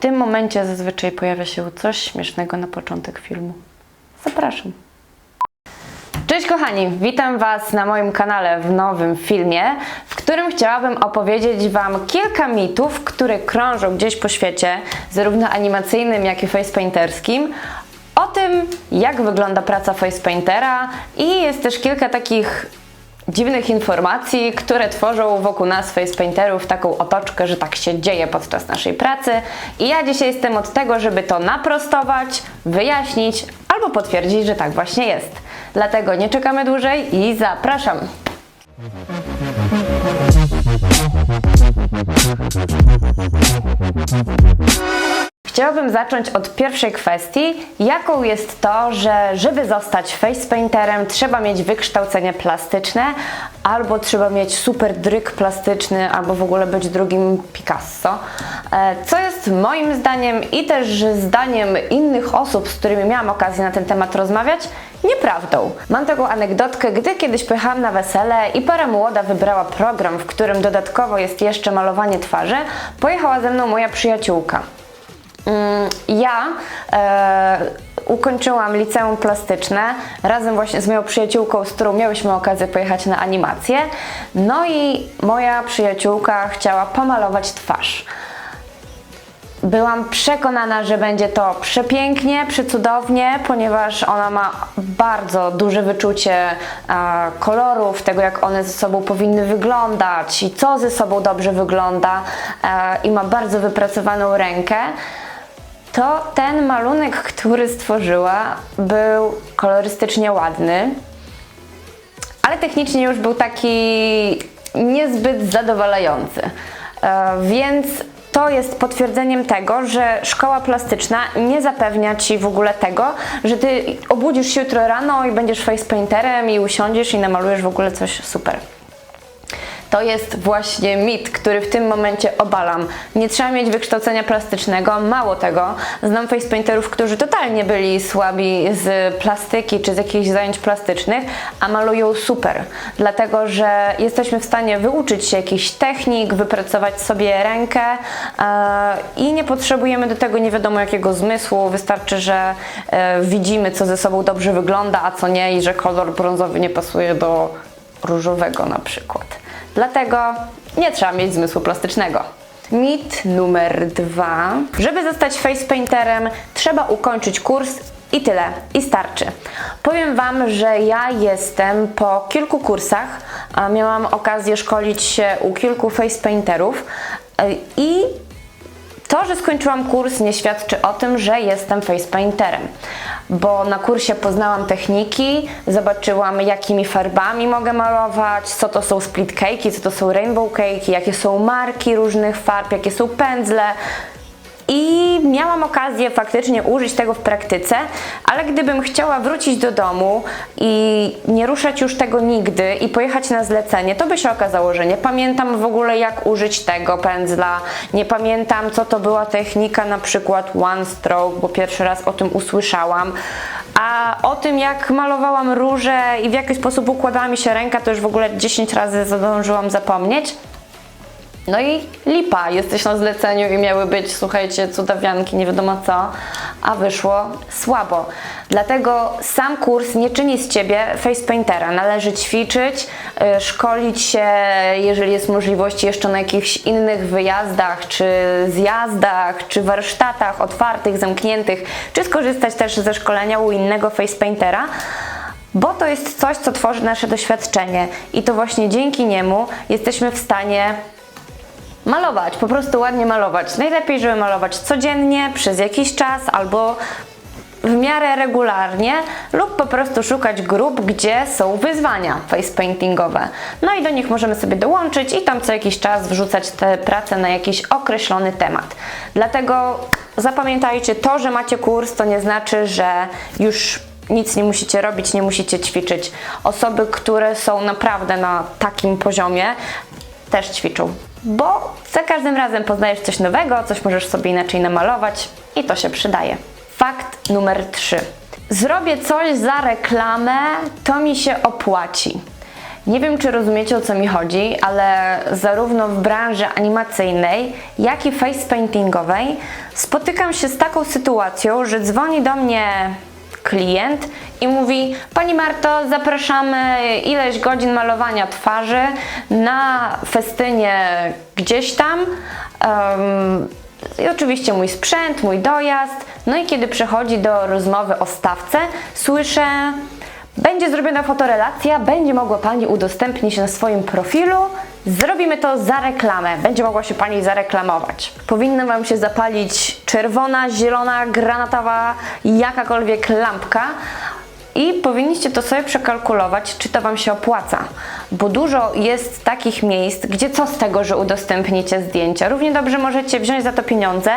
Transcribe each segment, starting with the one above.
tym momencie zazwyczaj pojawia się coś śmiesznego na początek filmu. Zapraszam. Cześć kochani, witam Was na moim kanale w nowym filmie, w którym chciałabym opowiedzieć Wam kilka mitów, które krążą gdzieś po świecie, zarówno animacyjnym, jak i facepainterskim, o tym, jak wygląda praca facepaintera i jest też kilka takich dziwnych informacji, które tworzą wokół nas facepainterów taką otoczkę, że tak się dzieje podczas naszej pracy. I ja dzisiaj jestem od tego, żeby to naprostować, wyjaśnić albo potwierdzić, że tak właśnie jest. Dlatego nie czekamy dłużej i zapraszam. Chciałabym zacząć od pierwszej kwestii, jaką jest to, że żeby zostać face painterem trzeba mieć wykształcenie plastyczne, albo trzeba mieć super dryk plastyczny, albo w ogóle być drugim Picasso. E, Co jest moim zdaniem i też zdaniem innych osób, z którymi miałam okazję na ten temat rozmawiać, nieprawdą. Mam taką anegdotkę, gdy kiedyś pojechałam na wesele i para młoda wybrała program, w którym dodatkowo jest jeszcze malowanie twarzy, pojechała ze mną moja przyjaciółka. Mm, Ja e, ukończyłam liceum plastyczne razem właśnie z moją przyjaciółką, z którą miałyśmy okazję pojechać na animację. No i moja przyjaciółka chciała pomalować twarz. Byłam przekonana, że będzie to przepięknie, przecudownie, ponieważ ona ma bardzo duże wyczucie kolorów, tego jak one ze sobą powinny wyglądać i co ze sobą dobrze wygląda e, i ma bardzo wypracowaną rękę. To ten malunek, który stworzyła, był kolorystycznie ładny, ale technicznie już był taki niezbyt zadowalający. E, Więc to jest potwierdzeniem tego, że szkoła plastyczna nie zapewnia ci w ogóle tego, że ty obudzisz się jutro rano i będziesz face painterem i usiądziesz i namalujesz w ogóle coś super. To jest właśnie mit, który w tym momencie obalam. Nie trzeba mieć wykształcenia plastycznego, mało tego. Znam facepainterów, którzy totalnie byli słabi z plastyki czy z jakichś zajęć plastycznych, a malują super. Dlatego, że jesteśmy w stanie wyuczyć się jakichś technik, wypracować sobie rękę e, i nie potrzebujemy do tego nie wiadomo jakiego zmysłu. Wystarczy, że e, widzimy, co ze sobą dobrze wygląda, a co nie i że kolor brązowy nie pasuje do różowego na przykład. Dlatego nie trzeba mieć zmysłu plastycznego. Mit numer dwa. Żeby zostać face painterem, trzeba ukończyć kurs i tyle, i starczy. Powiem Wam, że ja jestem po kilku kursach, miałam okazję szkolić się u kilku face painterów y, i to, że skończyłam kurs nie świadczy o tym, że jestem face painterem, bo na kursie poznałam techniki, zobaczyłam jakimi farbami mogę malować, co to są split cake'i, co to są rainbow cake'i, jakie są marki różnych farb, jakie są pędzle. I miałam okazję faktycznie użyć tego w praktyce, ale gdybym chciała wrócić do domu i nie ruszać już tego nigdy i pojechać na zlecenie, to by się okazało, że nie pamiętam w ogóle jak użyć tego pędzla, nie pamiętam co to była technika na przykład one stroke, bo pierwszy raz o tym usłyszałam. A o tym jak malowałam róże i w jaki sposób układała mi się ręka, to już w ogóle 10 razy zdążyłam zapomnieć. No i lipa, jesteś na zleceniu i miały być, słuchajcie, cudawianki, nie wiadomo co, a wyszło słabo. Dlatego sam kurs nie czyni z Ciebie face paintera. Należy ćwiczyć, y, szkolić się, jeżeli jest możliwość, jeszcze na jakichś innych wyjazdach, czy zjazdach, czy warsztatach otwartych, zamkniętych, czy skorzystać też ze szkolenia u innego face paintera. Bo to jest coś, co tworzy nasze doświadczenie i to właśnie dzięki niemu jesteśmy w stanie malować, po prostu ładnie malować. Najlepiej, żeby malować codziennie, przez jakiś czas albo w miarę regularnie lub po prostu szukać grup, gdzie są wyzwania face paintingowe. No i do nich możemy sobie dołączyć i tam co jakiś czas wrzucać te prace na jakiś określony temat. Dlatego zapamiętajcie, to, że macie kurs, to nie znaczy, że już nic nie musicie robić, nie musicie ćwiczyć. Osoby, które są naprawdę na takim poziomie, też ćwiczą. Bo za każdym razem poznajesz coś nowego, coś możesz sobie inaczej namalować i to się przydaje. Fakt numer 3. Zrobię coś za reklamę, to mi się opłaci. Nie wiem, czy rozumiecie o co mi chodzi, ale zarówno w branży animacyjnej, jak i face paintingowej spotykam się z taką sytuacją, że dzwoni do mnie klient i mówi: Pani Marto, zapraszamy ileś godzin malowania twarzy na festynie gdzieś tam. em, i oczywiście mój sprzęt, mój dojazd. No i kiedy przychodzi do rozmowy o stawce, słyszę, będzie zrobiona fotorelacja, będzie mogła Pani udostępnić na swoim profilu. Zrobimy to za reklamę, będzie mogła się Pani zareklamować. Powinna Wam się zapalić czerwona, zielona, granatowa, jakakolwiek lampka, i powinniście to sobie przekalkulować, czy to Wam się opłaca, bo dużo jest takich miejsc, gdzie co z tego, że udostępnicie zdjęcia. Równie dobrze możecie wziąć za to pieniądze,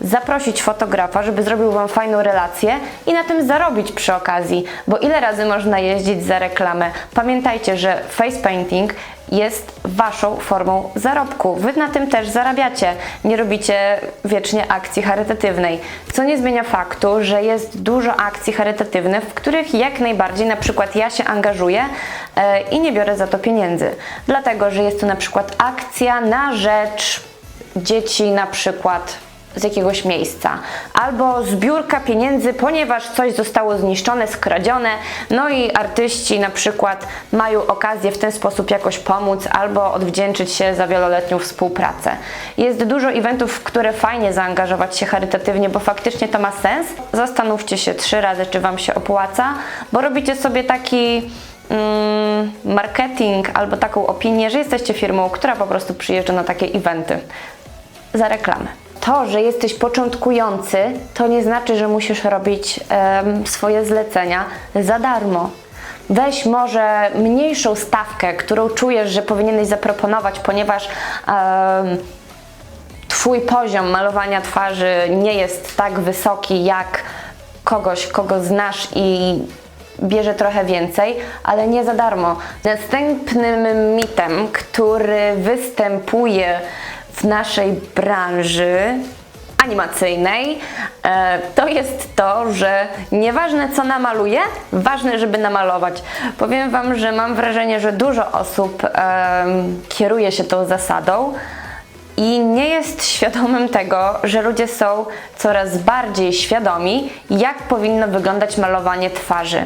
zaprosić fotografa, żeby zrobił Wam fajną relację i na tym zarobić przy okazji, bo ile razy można jeździć za reklamę? Pamiętajcie, że face painting jest Waszą formą zarobku. Wy na tym też zarabiacie. Nie robicie wiecznie akcji charytatywnej. Co nie zmienia faktu, że jest dużo akcji charytatywnych, w których jak najbardziej na przykład ja się angażuję e, i nie biorę za to pieniędzy. Dlatego, że jest to na przykład akcja na rzecz dzieci na przykład z jakiegoś miejsca, albo zbiórka pieniędzy, ponieważ coś zostało zniszczone, skradzione, no i artyści na przykład mają okazję w ten sposób jakoś pomóc albo odwdzięczyć się za wieloletnią współpracę. Jest dużo eventów, w które fajnie zaangażować się charytatywnie, bo faktycznie to ma sens. Zastanówcie się trzy razy, czy Wam się opłaca, bo robicie sobie taki mm, marketing albo taką opinię, że jesteście firmą, która po prostu przyjeżdża na takie eventy za reklamę. To, że jesteś początkujący, to nie znaczy, że musisz robić em, swoje zlecenia za darmo. Weź może mniejszą stawkę, którą czujesz, że powinieneś zaproponować, ponieważ em, Twój poziom malowania twarzy nie jest tak wysoki jak kogoś, kogo znasz i bierze trochę więcej, ale nie za darmo. Następnym mitem, który występuje w naszej branży animacyjnej, e, to jest to, że nieważne co namaluję, ważne, żeby namalować. Powiem Wam, że mam wrażenie, że dużo osób kieruje się tą zasadą, i nie jest świadomym tego, że ludzie są coraz bardziej świadomi, jak powinno wyglądać malowanie twarzy.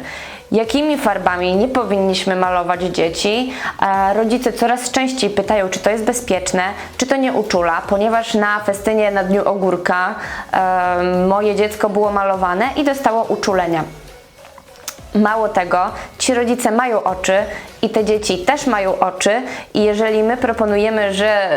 Jakimi farbami nie powinniśmy malować dzieci? E, Rodzice coraz częściej pytają, czy to jest bezpieczne, czy to nie uczula, ponieważ na festynie na Dniu Ogórka e, moje dziecko było malowane i dostało uczulenia. Mało tego, ci rodzice mają oczy i te dzieci też mają oczy. I jeżeli my proponujemy, że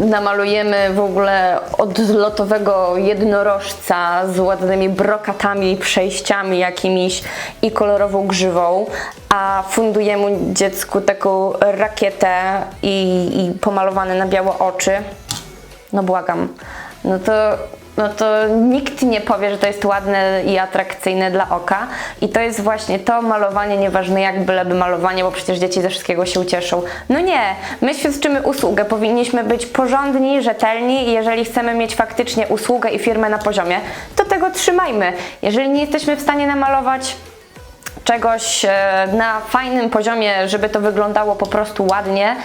namalujemy w ogóle odlotowego jednorożca z ładnymi brokatami, przejściami jakimiś i kolorową grzywą, a fundujemy dziecku taką rakietę i, i pomalowane na biało oczy, no błagam, no to, no to nikt nie powie, że to jest ładne i atrakcyjne dla oka. I to jest właśnie to malowanie, nieważne jak byleby malowanie, bo przecież dzieci ze wszystkiego się ucieszą. No nie, my świadczymy usługę, powinniśmy być porządni, rzetelni i jeżeli chcemy mieć faktycznie usługę i firmę na poziomie, to tego trzymajmy. Jeżeli nie jesteśmy w stanie namalować czegoś e, na fajnym poziomie, żeby to wyglądało po prostu ładnie,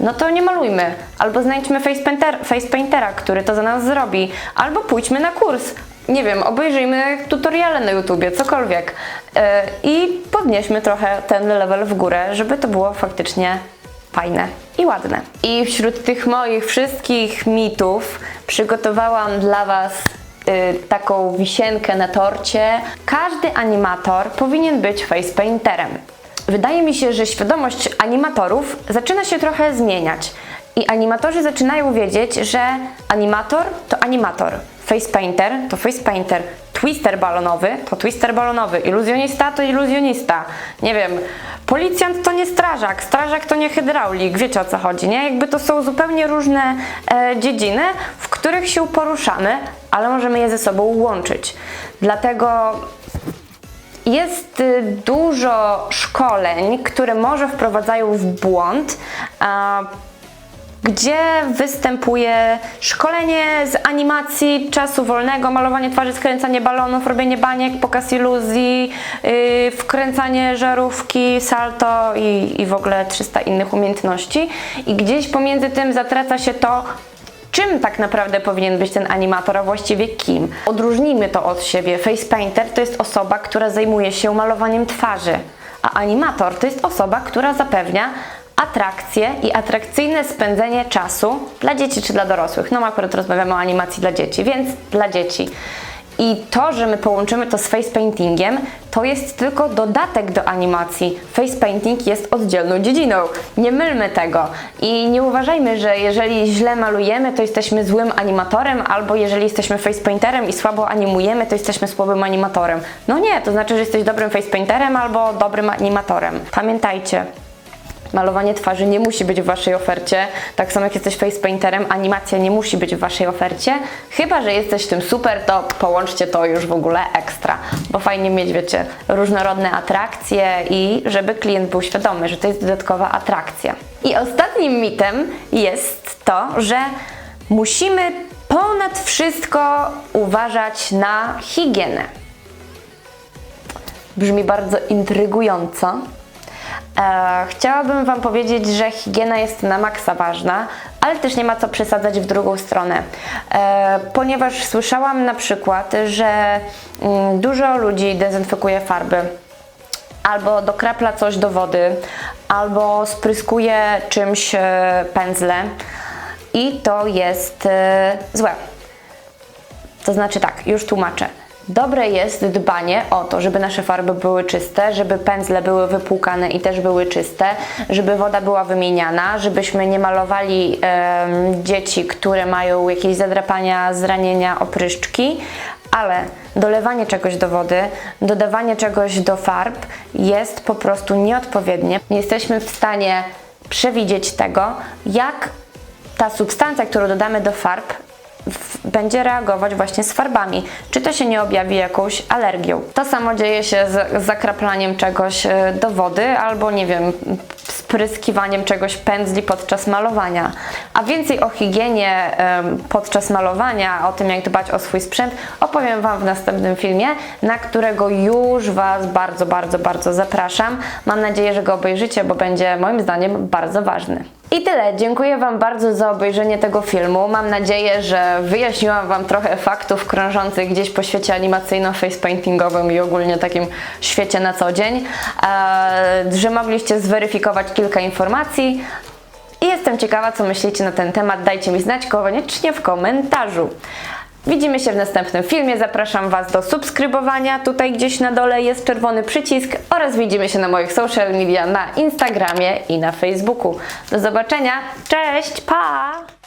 no to nie malujmy. Albo znajdźmy face, face paintera, który to za nas zrobi. Albo pójdźmy na kurs. Nie wiem, obejrzyjmy tutoriale na YouTubie, cokolwiek. E, I podnieśmy trochę ten level w górę, żeby to było faktycznie fajne i ładne. I wśród tych moich wszystkich mitów przygotowałam dla Was taką wisienkę na torcie. Każdy animator powinien być face painterem. Wydaje mi się, że świadomość animatorów zaczyna się trochę zmieniać. I animatorzy zaczynają wiedzieć, że animator to animator, face painter to face painter, twister balonowy to twister balonowy, iluzjonista to iluzjonista. Nie wiem, policjant to nie strażak, strażak to nie hydraulik, wiecie o co chodzi, nie? Jakby to są zupełnie różne e, dziedziny, w których się poruszamy, ale możemy je ze sobą łączyć. Dlatego jest y, dużo szkoleń, które może wprowadzają w błąd, gdzie występuje szkolenie z animacji czasu wolnego, malowanie twarzy, skręcanie balonów, robienie baniek, pokaz iluzji, yy, wkręcanie żarówki, salto i, i w ogóle 300 innych umiejętności. I gdzieś pomiędzy tym zatraca się to, czym tak naprawdę powinien być ten animator, a właściwie kim. Odróżnijmy to od siebie. Face painter to jest osoba, która zajmuje się malowaniem twarzy, a animator to jest osoba, która zapewnia atrakcje i atrakcyjne spędzenie czasu dla dzieci czy dla dorosłych. No, akurat rozmawiamy o animacji dla dzieci, więc dla dzieci. I to, że my połączymy to z face paintingiem, to jest tylko dodatek do animacji. Face painting jest oddzielną dziedziną. Nie mylmy tego. I nie uważajmy, że jeżeli źle malujemy, to jesteśmy złym animatorem, albo jeżeli jesteśmy face painterem i słabo animujemy, to jesteśmy słabym animatorem. No nie, to znaczy, że jesteś dobrym face painterem albo dobrym animatorem. Pamiętajcie, Malowanie twarzy nie musi być w Waszej ofercie. Tak samo jak jesteś face painterem, animacja nie musi być w Waszej ofercie. Chyba, że jesteś tym super, to połączcie to już w ogóle ekstra. Bo fajnie mieć, wiecie, różnorodne atrakcje i żeby klient był świadomy, że to jest dodatkowa atrakcja. I ostatnim mitem jest to, że musimy ponad wszystko uważać na higienę. Brzmi bardzo intrygująco. E, chciałabym Wam powiedzieć, że higiena jest na maksa ważna, ale też nie ma co przesadzać w drugą stronę, e, ponieważ słyszałam na przykład, że mm, dużo ludzi dezynfekuje farby albo dokrapla coś do wody, albo spryskuje czymś e, pędzle i to jest złe. To znaczy tak, już tłumaczę. Dobre jest dbanie o to, żeby nasze farby były czyste, żeby pędzle były wypłukane i też były czyste, żeby woda była wymieniana, żebyśmy nie malowali em, dzieci, które mają jakieś zadrapania, zranienia, opryszczki, ale dolewanie czegoś do wody, dodawanie czegoś do farb jest po prostu nieodpowiednie. Nie jesteśmy w stanie przewidzieć tego, jak ta substancja, którą dodamy do farb, będzie reagować właśnie z farbami. Czy to się nie objawi jakąś alergią? To samo dzieje się z, zakraplaniem czegoś e, do wody albo nie wiem, spryskiwaniem czegoś pędzli podczas malowania. A więcej o higienie podczas malowania, o tym jak dbać o swój sprzęt, opowiem Wam w następnym filmie, na którego już Was bardzo, bardzo, bardzo zapraszam. Mam nadzieję, że go obejrzycie, bo będzie moim zdaniem bardzo ważny. I tyle. Dziękuję Wam bardzo za obejrzenie tego filmu. Mam nadzieję, że wyjaśniłam Wam trochę faktów krążących gdzieś po świecie animacyjno-facepaintingowym i ogólnie takim świecie na co dzień, e, że mogliście zweryfikować kilka informacji. I jestem ciekawa, co myślicie na ten temat. Dajcie mi znać koniecznie w komentarzu. Widzimy się w następnym filmie. Zapraszam Was do subskrybowania. Tutaj gdzieś na dole jest czerwony przycisk oraz widzimy się na moich social media na Instagramie i na Facebooku. Do zobaczenia. Cześć, pa!